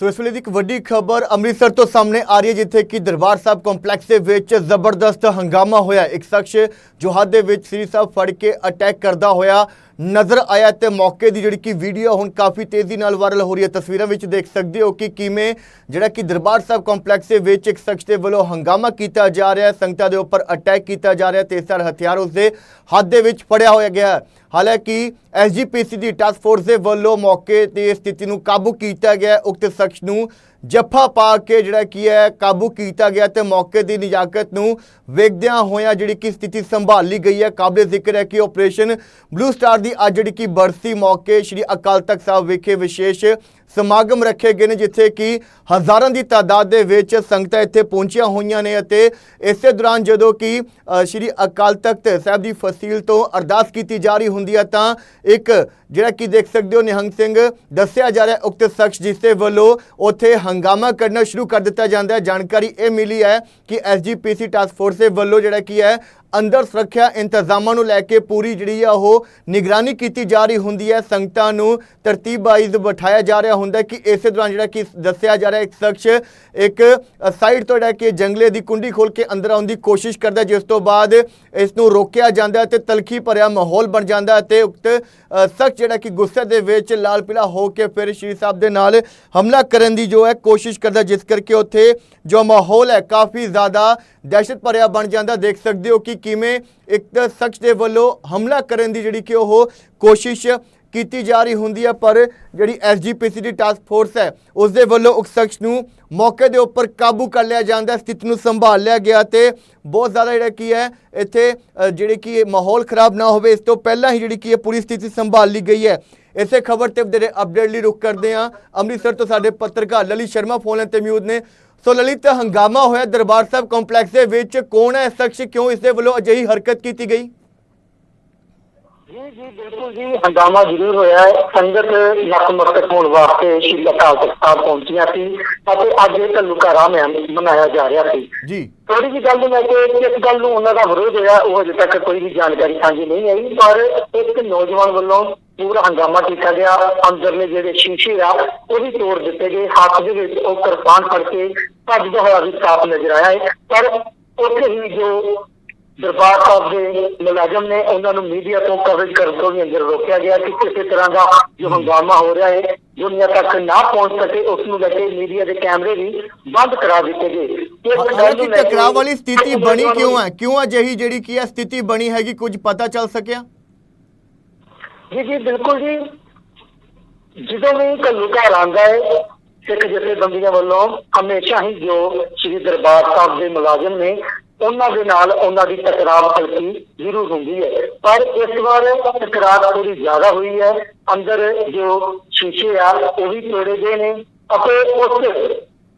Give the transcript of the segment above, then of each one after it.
ਸੋ ਇਸ ਵੇਲੇ ਦੀ ਇੱਕ ਵੱਡੀ ਖਬਰ ਅੰਮ੍ਰਿਤਸਰ ਤੋਂ ਸਾਹਮਣੇ ਆ ਰਹੀ ਹੈ, ਜਿੱਥੇ ਕਿ ਦਰਬਾਰ ਸਾਹਿਬ ਕੰਪਲੈਕਸ ਦੇ ਵਿੱਚ ਜ਼ਬਰਦਸਤ ਹੰਗਾਮਾ ਹੋਇਆ। ਇੱਕ ਸ਼ਖਸ ਜੋ ਹੱਦ ਦੇ ਵਿੱਚ ਸ੍ਰੀ ਸਾਹਿਬ ਫੜ ਕੇ ਅਟੈਕ ਕਰਦਾ ਹੋਇਆ ਨਜ਼ਰ ਆਇਆ ਤੇ ਮੌਕੇ ਦੀ ਜਿਹੜੀ ਕਿ ਵੀਡੀਓ ਹੁਣ ਕਾਫੀ ਤੇਜ਼ੀ ਨਾਲ ਵਾਇਰਲ ਹੋ ਰਹੀ ਹੈ। ਤਸਵੀਰਾਂ ਵਿੱਚ ਦੇਖ ਸਕਦੇ ਹੋ ਕਿ ਕਿਵੇਂ ਜਿਹੜਾ ਕਿ ਦਰਬਾਰ ਸਾਹਿਬ ਕੰਪਲੈਕਸ ਦੇ ਵਿੱਚ ਇੱਕ ਸ਼ਖਸ ਦੇ ਵੱਲੋਂ ਹੰਗਾਮਾ ਕੀਤਾ ਜਾ ਰਿਹਾ ਹੈ, ਸੰਗਤਾਂ ਦੇ ਉੱਪਰ ਅਟੈਕ ਕੀਤਾ ਜਾ ਰਿਹਾ ਹੈ ਤੇਜ਼ਧਾਰ ਹਥਿਆਰ ਉਸਦੇ ਹੱਥ ਦੇ ਵਿੱਚ ਫੜਿਆ ਹੋਇਆ ਗਿਆ ਹੈ। ਹਾਲਾਂਕਿ ਐਸਜੀਪੀਸੀ ਦੀ ਟਾਸਕ ਫੋਰਸ ਦੇ ਵੱਲੋਂ ਮੌਕੇ ਤੇ ਸਥਿਤੀ ਨੂੰ ਕਾਬੂ ਕੀਤਾ ਗਿਆ ਉਕਤ ਸ਼ਖਸ ਨੂੰ ਜੱਫਾ ਪਾ ਕੇ ਜਿਹੜਾ ਕੀ ਹੈ, ਕਾਬੂ ਕੀਤਾ ਗਿਆ ਤੇ ਮੌਕੇ ਦੀ ਨਿਜਾਕਤ ਨੂੰ ਵੇਖਦਿਆਂ ਹੋਇਆਂ ਜਿਹੜੀ ਕਿ ਸਥਿਤੀ ਸੰਭਾਲੀ ਗਈ ਹੈ, ਕਾਬਲੇ ਜ਼ਿਕਰ ਹੈ ਕਿ ਆਪਰੇਸ਼ਨ ਬਲੂ ਸਟਾਰ ਦੀ ਅੱਜ ਜਿਹੜੀ ਕਿ ਬਰਸੀ ਮੌਕੇ ਸ਼੍ਰੀ ਅਕਾਲ ਤਖਤ ਸਾਹਿਬ ਵਿਖੇ ਵਿਸ਼ੇਸ਼ ਸਮਾਗਮ ਰੱਖੇ ਗਏ ਨੇ, ਜਿੱਥੇ ਕਿ ਹਜ਼ਾਰਾਂ ਦੀ ਤਾਦਾਦ ਦੇ ਵਿੱਚ ਸੰਗਤਾਂ ਇੱਥੇ ਪਹੁੰਚੀਆਂ ਹੋਈਆਂ ਨੇ ਅਤੇ ਇਸੇ ਦੌਰਾਨ ਜਦੋਂ ਕਿ ਸ਼੍ਰੀ ਅਕਾਲ ਤਖਤ ਸਾਹਿਬ ਦੀ ਫਸੀਲ ਤੋਂ ਅਰਦਾਸ ਕੀਤੀ ਜਾ ਰਹੀ ਹੁੰਦੀ ਹੈ, ਤਾਂ ਇੱਕ ਜਿਹੜਾ ਕਿ ਦੇਖ ਸਕਦੇ ਹੋ ਨਿਹੰਗ ਸਿੰਘ ਦੱਸਿਆ ਜਾ ਰਿਹਾ ਉਕਤ ਸ਼ਖਸ ਜਿਸ ਦੇ ਵੱਲੋਂ ਉੱਥੇ ਹੰਗਾਮਾ ਕਰਨਾ ਸ਼ੁਰੂ ਕਰ ਦਿੱਤਾ ਜਾਂਦਾ ਹੈ। ਜਾਣਕਾਰੀ ਇਹ ਮਿਲੀ ਹੈ ਕਿ ਐਸਜੀਪੀਸੀ ਟਾਸਕ ਫੋਰਸ ਦੇ ਵੱਲੋਂ ਜਿਹੜਾ ਕੀ ਹੈ ਅੰਦਰ ਸੁਰੱਖਿਆ ਇੰਤਜ਼ਾਮਾਂ ਨੂੰ ਲੈ ਕੇ ਪੂਰੀ ਜਿਹੜੀ ਆ ਉਹ ਨਿਗਰਾਨੀ ਕੀਤੀ ਜਾ ਰਹੀ ਹੁੰਦੀ ਹੈ, ਸੰਗਤਾਂ ਨੂੰ ਤਰਤੀਬ ਵਾਈਜ਼ ਬਿਠਾਇਆ ਜਾ ਰਿਹਾ ਹੁੰਦਾ ਕਿ ਇਸੇ ਦੌਰਾਨ ਜਿਹੜਾ ਕਿ ਦੱਸਿਆ ਜਾ ਰਿਹਾ ਇੱਕ ਸ਼ਖਸ ਇੱਕ ਸਾਈਡ ਤੋਂ ਜਿਹੜਾ ਕਿ ਜੰਗਲੇ ਦੀ ਕੁੰਡੀ ਖੋਲ ਕੇ ਅੰਦਰ ਆਉਣ ਦੀ ਕੋਸ਼ਿਸ਼ ਕਰਦਾ ਜਿਸ ਤੋਂ ਬਾਅਦ ਇਸ ਨੂੰ ਰੋਕਿਆ ਜਾਂਦਾ ਹੈ ਤੇ ਤਲਖੀ ਭਰਿਆ ਮਾਹੌਲ ਬਣ ਜਾਂਦਾ ਹੈ ਤੇ ਉਕਤ ਸ਼ਖਸ ਜਿਹੜਾ ਕਿ ਗੁੱਸੇ ਦੇ ਵਿੱਚ ਲਾਲ ਪੀਲਾ ਹੋ ਕੇ ਫਿਰ ਸ਼੍ਰੀ ਸਾਹਿਬ ਦੇ ਨਾਲ ਹਮਲਾ ਕਰਨ ਦੀ ਜੋ ਹੈ ਕੋਸ਼ਿਸ਼ ਕਰਦਾ ਜਿਸ ਕਰਕੇ ਉੱਥੇ ਜੋ ਮਾਹੌਲ ਹੈ, ਕਾਫੀ ਜ਼ਿਆਦਾ ਦਹਿਸ਼ਤ ਭਰਿਆ ਬਣ ਜਾਂਦਾ ਦੇਖ ਸਕਦੇ ਹੋ ਕਿ ਕਿਵੇਂ ਇੱਕ ਸ਼ਖਸ ਦੇ ਵੱਲੋਂ ਹਮਲਾ ਕਰਨ ਦੀ ਜਿਹੜੀ ਕਿ ਉਹ ਕੋਸ਼ਿਸ਼ ਕੀਤੀ ਜਾ ਰਹੀ ਹੁੰਦੀ ਹੈ ਪਰ ਜਿਹੜੀ ਐਸਜੀਪੀਸੀ ਦੀ ਟਾਸਕ ਫੋਰਸ ਹੈ ਉਸ ਦੇ ਵੱਲੋਂ ਉਸ ਸ਼ਖਸ ਨੂੰ ਮੌਕੇ ਦੇ ਉੱਪਰ ਕਾਬੂ ਕਰ ਲਿਆ ਜਾਂਦਾ ਸਥਿਤੀ ਨੂੰ ਸੰਭਾਲ ਲਿਆ ਗਿਆ ਤੇ ਬਹੁਤ ਜ਼ਿਆਦਾ ਜਿਹੜਾ ਕੀ ਹੈ ਇੱਥੇ ਅ, ਜਿਹੜੇ ਕਿ ਇਹ ਮਾਹੌਲ ਖਰਾਬ ਨਾ ਹੋਵੇ ਇਸ ਤੋਂ ਪਹਿਲਾਂ ਹੀ ਜਿਹੜੀ ਕਿ ਹੈ ਪੂਰੀ ਸਥਿਤੀ ਸੰਭਾਲ ਲਈ ਗਈ ਹੈ। ਇਸੇ ਖਬਰ ਤੇ ਵਧੇਰੇ ਅਪਡੇਟ ਲਈ ਰੁਕ ਕਰਦੇ ਹਾਂ। ਅੰਮ੍ਰਿਤਸਰ ਤੋਂ ਸਾਡੇ ਪੱਤਰਕਾਰ ਲਲਿਤ ਸ਼ਰਮਾ ਫੋਨ ਲਾਈਨ ਤੇ ਮੌਜੂਦ ਨੇ। ਸੋ ਲਲਿਤ, ਹੰਗਾਮਾ ਹੋਇਆ ਦਰਬਾਰ ਸਾਹਿਬ ਕੰਪਲੈਕਸ ਦੇ ਵਿੱਚ, ਕੌਣ ਹੈ? ਸ਼ਖਸ ਕਿਉਂ ਇਸ ਦੇ ਵੱਲੋਂ ਅਜਿਹੀ ਹਰਕਤ ਕੀਤੀ ਗਈ? ਜੀ ਜੀ ਬਿਲਕੁਲ ਜੀ ਹੰਗਾਮਾ ਜ਼ਰੂਰ ਹੋਇਆ ਹੈ। ਸੰਗਤ ਨਤਮਸਤਕ ਹੋਣ ਵਾਸਤੇ ਸ਼੍ਰੀ ਅਕਾਲ ਤਖਤ ਸਾਹਿਬ ਪਹੁੰਚੀਆਂ ਸੀ ਅਤੇ ਅੱਜ ਇਹ ਘੱਲੂਘਾਰਾ ਰਾਮ ਮਨਾਇਆ ਜਾ ਰਿਹਾ ਸੀ। ਜੀ। ਥੋੜੀ ਜਿਹੀ ਗੱਲ ਨੂੰ ਲੈ ਕੇ ਕਿਸ ਗੱਲ ਨੂੰ ਉਹਨਾਂ ਦਾ ਵਿਰੋਧ ਹੋਇਆ ਉਹ ਅਜੇ ਤੱਕ ਕੋਈ ਵੀ ਜਾਣਕਾਰੀ ਸਾਂਝੀ ਨਹੀਂ ਆਈ ਪਰ ਇੱਕ ਨੌਜਵਾਨ ਵੱਲੋਂ ਪੂਰਾ ਹੰਗਾਮਾ ਕੀਤਾ ਗਿਆ। ਅੰਦਰਲੇ ਜਿਹੜੇ ਸ਼ੀਸ਼ੇ ਆ ਉਹ ਵੀ ਤੋੜ ਦਿੱਤੇ ਗਏ। ਹੱਥ ਦੇ ਵਿੱਚ ਉਹ ਕਿਰਪਾਨ ਫੜ ਕੇ ਭੱਜਦਾ ਹੋਇਆ ਵੀ ਸਾਫ਼ ਨਜ਼ਰ ਆਇਆ ਹੈ। ਪਰ ਉੱਥੇ ਹੀ ਜੋ ਦਰਬਾਰ ਸਾਹਿਬ ਦੇ ਮੁਲਾਜ਼ਮ ਨੇ ਉਹਨਾਂ ਨੂੰ ਮੀਡੀਆ ਤੋਂ ਕਵਰੇਜ ਕਰਨ ਤੋਂ ਵੀ ਅੰਦਰ ਰੋਕਿਆ ਗਿਆ ਕਿ ਕਿਸੇ ਤਰ੍ਹਾਂ ਦਾ ਜੋ ਹੰਗਾਮਾ ਹੋ ਰਿਹਾ ਹੈ ਦੁਨੀਆ ਤੱਕ ਨਾ ਪਹੁੰਚ ਸਕੇ ਉਸ ਨੂੰ ਲੈ ਕੇ ਮੀਡੀਆ ਦੇ ਕੈਮਰੇ ਵੀ ਬੰਦ ਕਰਾ ਦਿੱਤੇ ਗਏ। ਕੇ ਟਕਰਾਅ ਵਾਲੀ ਸਥਿਤੀ ਬਣੀ ਕਿਉਂ ਹੈ? ਕਿਉਂ ਅਜਿਹੀ ਜਿਹੜੀ ਕੀ ਹੈ ਸਥਿਤੀ ਬਣੀ ਹੈਗੀ ਕੁਝ ਪਤਾ ਚੱਲ ਸਕਿਆ? ਜੀ ਜੀ ਬਿਲਕੁਲ ਜੀ। ਜਦੋਂ ਵੀ ਘੱਲੂਘਾਰ ਆਉਂਦਾ ਹੈ ਸਿੱਖ ਜਥੇਬੰਦੀਆਂ ਵੱਲੋਂ ਹਮੇਸ਼ਾ ਹੀ ਜੋ ਸ੍ਰੀ ਦਰਬਾਰ ਸਾਹਿਬ ਦੇ ਮੁਲਾਜ਼ਮ ਨੇ ਉਹਨਾਂ ਦੇ ਨਾਲ ਉਹਨਾਂ ਦੀ ਟਕਰਾਵ ਹਲਕੀ ਜ਼ਰੂਰ ਹੁੰਦੀ ਹੈ। ਪਰ ਇਸ ਵਾਰ ਟਕਰਾਅ ਥੋੜੀ ਜ਼ਿਆਦਾ ਹੋਈ ਹੈ। ਅੰਦਰ ਜੋ ਸ਼ੀਸ਼ੇ ਆ ਉਹ ਵੀ ਤੋੜੇ ਗਏ ਨੇ ਅਤੇ ਉਸ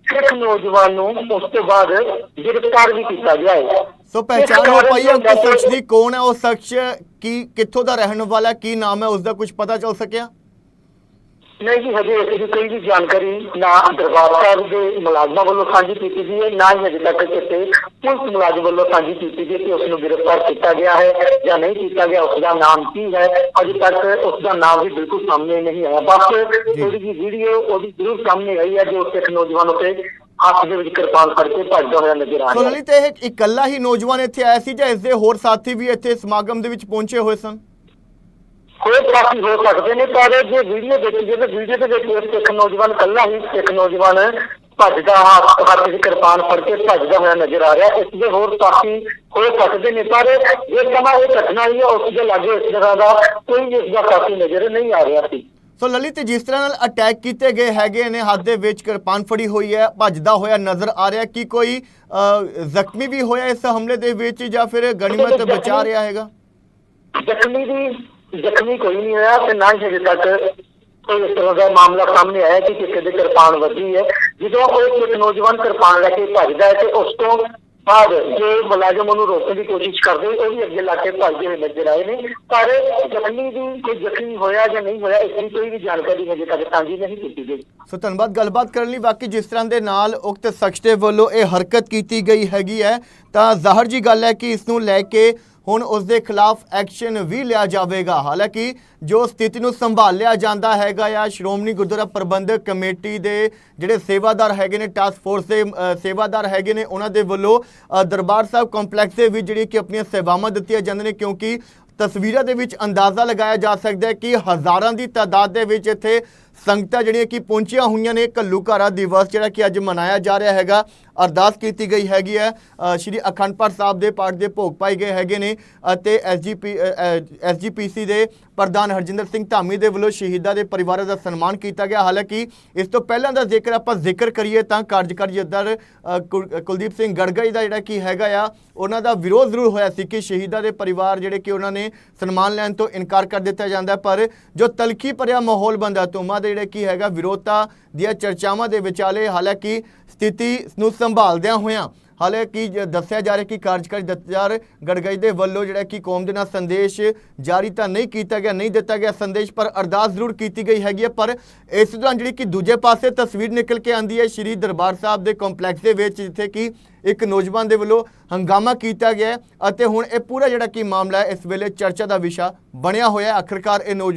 ਸਿੱਖ ਨੌਜਵਾਨ ਨੂੰ ਉਸ ਤੋਂ ਬਾਅਦ ਗ੍ਰਿਫਤਾਰ ਵੀ ਕੀਤਾ ਗਿਆ ਹੈ। ਸੋ ਪਹਿਚਾਣ ਹੋ ਪਾਈ ਹੈ ਕਿ ਸ਼ਖਸ ਦੀ ਕੌਣ ਹੈ ਉਹ ਸ਼ਖਸ ਕੀ ਕਿੱਥੋਂ ਦਾ ਰਹਿਣ ਵਾਲਾ ਕੀ ਨਾਮ ਹੈ ਉਸ ਦਾ ਕੁਝ ਪਤਾ ਚੱਲ ਸਕਿਆ? ਨਹੀਂ ਜੀ ਹਜੇ ਇਸ ਦੀ ਕੋਈ ਵੀ ਜਾਣਕਾਰੀ ਨਾ ਦਰਬਾਰ ਸਾਹਿਬ ਦੇ ਮੁਲਾਜ਼ਮਾਂ ਵੱਲੋਂ ਸਾਂਝੀ ਕੀਤੀ ਗਈ ਹੈ ਨਾ ਹੀ ਹਜੇ ਤੱਕ ਕਿਸੇ ਪੁਲਿਸ ਮੁਲਾਜ਼ਮ ਵੱਲੋਂ ਸਾਂਝੀ ਕੀਤੀ ਗਈ ਕਿ ਉਸ ਨੂੰ ਗ੍ਰਿਫਤਾਰ ਕੀਤਾ ਗਿਆ ਹੈ ਜਾਂ ਨਹੀਂ ਕੀਤਾ ਗਿਆ ਉਸ ਦਾ ਨਾਮ ਕੀ ਹੈ? ਅਜੇ ਤੱਕ ਉਸ ਦਾ ਨਾਮ ਵੀ ਬਿਲਕੁਲ ਸਾਹਮਣੇ ਨਹੀਂ ਆਇਆ। ਬਸ ਥੋੜੀ ਜਿਹੀ ਵੀਡੀਓ ਉਹਦੀ ਜ਼ਰੂਰ ਸਾਹਮਣੇ ਆਈ ਹੈ ਜੋ ਸਿੱਖ ਨੌਜਵਾਨ ਉੱਤੇ ਹੱਥ ਦੇ ਵਿੱਚ ਕਿਰਪਾਨ ਫੜ ਕੇ ਭੱਜਦਾ ਹੋਇਆ ਨਜ਼ਰ ਆ ਰਿਹਾ ਹੈ। ਲਲਿਤ ਇਹ ਇਕੱਲਾ ਹੀ ਨੌਜਵਾਨ ਇੱਥੇ ਆਇਆ ਸੀ ਜਾਂ ਇਸ ਦੇ ਹੋਰ ਸਾਥੀ ਵੀ ਇੱਥੇ ਸਮਾਗਮ ਦੇ ਵਿੱਚ ਪਹੁੰਚੇ ਹੋਏ ਸਨ? ਕੋਈ ਕਾਫੀ ਹੋ ਸਕਦੇ ਨੇ ਪਰ ਜੇ ਵੀਡੀਓ ਦੇਖੀ ਜਾਵੇ ਵੀਡੀਓ ਦੇ ਵਿੱਚ ਇੱਕ ਸਿੱਖ ਨੌਜਵਾਨ ਕੱਲਾ ਹੀ ਇੱਕ ਨੌਜਵਾਨ ਭੱਜਦਾ ਹੱਥ ਹੱਥ ਦੀ ਕਿਰਪਾਨ ਫੜ ਕੇ ਭੱਜਦਾ ਹੋਇਆ ਨਜ਼ਰ ਆ ਰਿਹਾ। ਇਸ ਦੇ ਹੋਰ ਕਾਫੀ ਹੋ ਸਕਦੇ ਨੇ ਪਰ ਜੇ ਸਮਾਂ ਇਹ ਘਟਨਾ ਹੈ ਉਸ ਦੇ ਲਾਗੇ ਇਸ ਤਰ੍ਹਾਂ ਦਾ ਕੋਈ ਇਸ ਦਾ ਕਾਫੀ ਨਜ਼ਰ ਨਹੀਂ ਆ ਰਿਹਾ ਸੀ। ਸੋ ਲਲਿਤ ਜਿਸ ਤਰ੍ਹਾਂ ਨਾਲ ਅਟੈਕ ਕੀਤੇ ਗਏ ਹੈਗੇ ਨੇ ਹੱਥ ਦੇ ਵਿੱਚ ਕਿਰਪਾਨ ਫੜੀ ਹੋਈ ਹੈ ਭੱਜਦਾ ਹੋਇਆ ਨਜ਼ਰ ਆ ਰਿਹਾ ਕਿ ਕੋਈ ਜ਼ਖਮੀ ਵੀ ਹੋਇਆ ਇਸ ਹਮਲੇ ਦੇ ਵਿੱਚ ਜਾਂ ਫਿਰ ਗਣੀਮਤ ਬਚਾ ਰਿਹਾ ਹੈਗਾ? ਜ਼ਖਮੀ ਦੀ ਜ਼ਖਮੀ ਕੋਈ ਨਹੀਂ ਹੋਇਆ ਤੇ ਨਾ ਹੀ ਹਜੇ ਤੱਕ ਕੋਈ ਇਸ ਤਰ੍ਹਾਂ ਦਾ ਮਾਮਲਾ ਸਾਹਮਣੇ ਆਇਆ ਕਿ ਕਿਸੇ ਦੇ ਕਿਰਪਾਨ ਵੱਜੀ ਹੈ। ਜਦੋਂ ਕੋਈ ਇੱਕ ਨੌਜਵਾਨ ਕਿਰਪਾਨ ਲੈ ਕੇ ਭੱਜਦਾ ਹੈ ਤੇ ਉਸ ਤੋਂ ਬਾਅਦ ਜੇ ਮੁਲਾਜ਼ਮ ਉਹਨੂੰ ਰੋਕਣ ਦੀ ਕੋਸ਼ਿਸ਼ ਕਰਦੇ, ਉਹ ਵੀ ਅੱਗੇ ਲਾ ਕੇ ਭੱਜਦੇ ਹੋਏ ਨਜ਼ਰ ਆਏ ਨੇ। ਪਰ ਜ਼ਖਮੀ ਦੀ ਕੋਈ ਜ਼ਖਮੀ ਹੋਇਆ ਜਾਂ ਨਹੀਂ ਹੋਇਆ, ਇਸ ਦੀ ਕੋਈ ਵੀ ਜਾਣਕਾਰੀ ਹਜੇ ਤੱਕ ਸਾਂਝੀ ਨਹੀਂ ਕੀਤੀ ਗਈ। ਸੋ ਧੰਨਵਾਦ। ਗੱਲਬਾਤ ਕਰਨ ਲਈ ਬਾਕੀ ਜਿਸ ਤਰ੍ਹਾਂ ਦੇ ਨਾਲ ਉਕਤ ਸ਼ਖਸ ਦੇ ਵੱਲੋਂ ਇਹ ਹਰਕਤ ਕੀਤੀ ਗਈ ਹੈਗੀ ਹੈ, ਤਾਂ ਜ਼ਾਹਰ ਜੀ ਗੱਲ ਹੈ ਕਿ ਇਸ ਨੂੰ ਲੈ ਕੇ ਹੁਣ ਉਸ ਦੇ ਖਿਲਾਫ ਐਕਸ਼ਨ ਵੀ ਲਿਆ ਜਾਵੇਗਾ। ਹਾਲਾਂਕਿ ਜੋ ਸਥਿਤੀ ਨੂੰ ਸੰਭਾਲਿਆ ਜਾਂਦਾ ਹੈਗਾ ਆ, ਸ਼੍ਰੋਮਣੀ ਗੁਰਦੁਆਰਾ ਪ੍ਰਬੰਧਕ ਕਮੇਟੀ ਦੇ ਜਿਹੜੇ ਸੇਵਾਦਾਰ ਹੈਗੇ ਨੇ ਟਾਸਕ ਫੋਰਸ ਦੇ ਸੇਵਾਦਾਰ ਹੈਗੇ ਨੇ, ਉਹਨਾਂ ਦੇ ਵੱਲੋਂ ਦਰਬਾਰ ਸਾਹਿਬ ਕੰਪਲੈਕਸ ਦੇ ਵਿੱਚ ਜਿਹੜੀ ਕਿ ਆਪਣੀਆਂ ਸੇਵਾਵਾਂ ਦਿੱਤੀਆਂ ਜਾਂਦੀਆਂ ਨੇ, ਕਿਉਂਕਿ ਤਸਵੀਰਾਂ ਦੇ ਵਿੱਚ ਅੰਦਾਜ਼ਾ ਲਗਾਇਆ ਜਾ ਸਕਦਾ ਹੈ ਕਿ ਹਜ਼ਾਰਾਂ ਦੀ ਤਾਦਾਦ ਦੇ ਵਿੱਚ ਇੱਥੇ ਸੰਗਤਾਂ ਜਿਹੜੀਆਂ ਕਿ ਪਹੁੰਚੀਆਂ ਹੋਈਆਂ ਨੇ ਘੱਲੂਘਾਰਾ ਦਿਵਸ ਜਿਹੜਾ ਕਿ ਅੱਜ ਮਨਾਇਆ ਜਾ ਰਿਹਾ ਹੈਗਾ, ਅਰਦਾਸ ਕੀਤੀ ਗਈ ਹੈਗੀ ਹੈ। ਸ਼੍ਰੀ ਅਖੰਡ ਪਾਠ ਸਾਹਿਬ ਦੇ ਪਾਠ ਦੇ ਭੋਗ ਪਾਏ ਗਏ ਹੈਗੇ ਨੇ ਅਤੇ ਐਸਜੀਪੀ ਐਸਜੀਪੀਸੀ ਦੇ ਪ੍ਰਧਾਨ ਹਰਜਿੰਦਰ ਸਿੰਘ ਧਾਮੀ ਦੇ ਵੱਲੋਂ ਸ਼ਹੀਦਾਂ ਦੇ ਪਰਿਵਾਰਾਂ ਦਾ ਸਨਮਾਨ ਕੀਤਾ ਗਿਆ। ਹਾਲਾਂਕਿ ਇਸ ਤੋਂ ਪਹਿਲਾਂ ਦਾ ਜੇਕਰ ਆਪਾਂ ਜ਼ਿਕਰ ਕਰੀਏ ਤਾਂ ਕਾਰਜਕਾਰੀ ਜਦਰ ਕੁਲਦੀਪ ਸਿੰਘ ਗੜਗਈ ਦਾ ਜਿਹੜਾ ਕੀ ਹੈਗਾ ਆ, ਉਹਨਾਂ ਦਾ ਵਿਰੋਧ ਜ਼ਰੂਰ ਹੋਇਆ ਸੀ ਕਿ ਸ਼ਹੀਦਾਂ ਦੇ ਪਰਿਵਾਰ ਜਿਹੜੇ ਕਿ ਉਹਨਾਂ ਨੇ ਸਨਮਾਨ ਲੈਣ ਤੋਂ ਇਨਕਾਰ ਕਰ ਦਿੱਤਾ ਜਾਂਦਾ ਪਰ ਜੋ ਤਲਖੀ ਭਰਿਆ ਮਾਹੌਲ ਬੰਦਾ ਤੁਮਾ ਦੇ ਜਿਹੜੇ ਕੀ ਹੈਗਾ ਵਿਰੋਧਤਾ ਦੀਆਂ ਚਰਚਾਵਾਂ ਦੇ ਵਿਚਾਲੇ ਹਾਲਾਂਕਿ ਸਥਿਤੀ ਨੂੰ ਸੰਭਾਲਦਿਆਂ ਹੋਇਆਂ ਹਾਲਾਂਕਿ ਜ- ਦੱਸਿਆ ਜਾ ਰਿਹਾ ਕਿ ਕਾਰਜਕਾਰੀ ਦਫ਼ਤਰ ਗੜਗਈ ਦੇ ਵੱਲੋਂ ਜਿਹੜਾ ਕਿ ਕੌਮ ਦੇ ਨਾਲ ਸੰਦੇਸ਼ ਜਾਰੀ ਤਾਂ ਨਹੀਂ ਕੀਤਾ ਗਿਆ, ਨਹੀਂ ਦਿੱਤਾ ਗਿਆ ਸੰਦੇਸ਼, ਪਰ ਅਰਦਾਸ ਜ਼ਰੂਰ ਕੀਤੀ ਗਈ ਹੈਗੀ ਹੈ। ਪਰ ਇਸ ਦੌਰਾਨ ਜਿਹੜੀ ਕਿ ਦੂਜੇ ਪਾਸੇ ਤਸਵੀਰ ਨਿਕਲ ਕੇ ਆਂਦੀ ਹੈ, ਸ਼੍ਰੀ ਦਰਬਾਰ ਸਾਹਿਬ ਦੇ ਕੰਪਲੈਕਸ ਦੇ ਵਿੱਚ, ਜਿੱਥੇ ਕਿ ਇੱਕ ਨੌਜਵਾਨ ਦੇ ਵੱਲੋਂ ਹੰਗਾਮਾ ਕੀਤਾ ਗਿਆ ਅਤੇ ਹੁਣ ਇਹ ਪੂਰਾ ਜਿਹੜਾ ਕਿ ਮਾਮਲਾ ਹੈ, ਇਸ ਵੇਲੇ ਚਰਚਾ ਦਾ ਵਿਸ਼ਾ ਬਣਿਆ ਹੋਇਆ ਹੈ। ਆਖਰਕਾਰ ਇਹ ਨੌਜਵਾਨ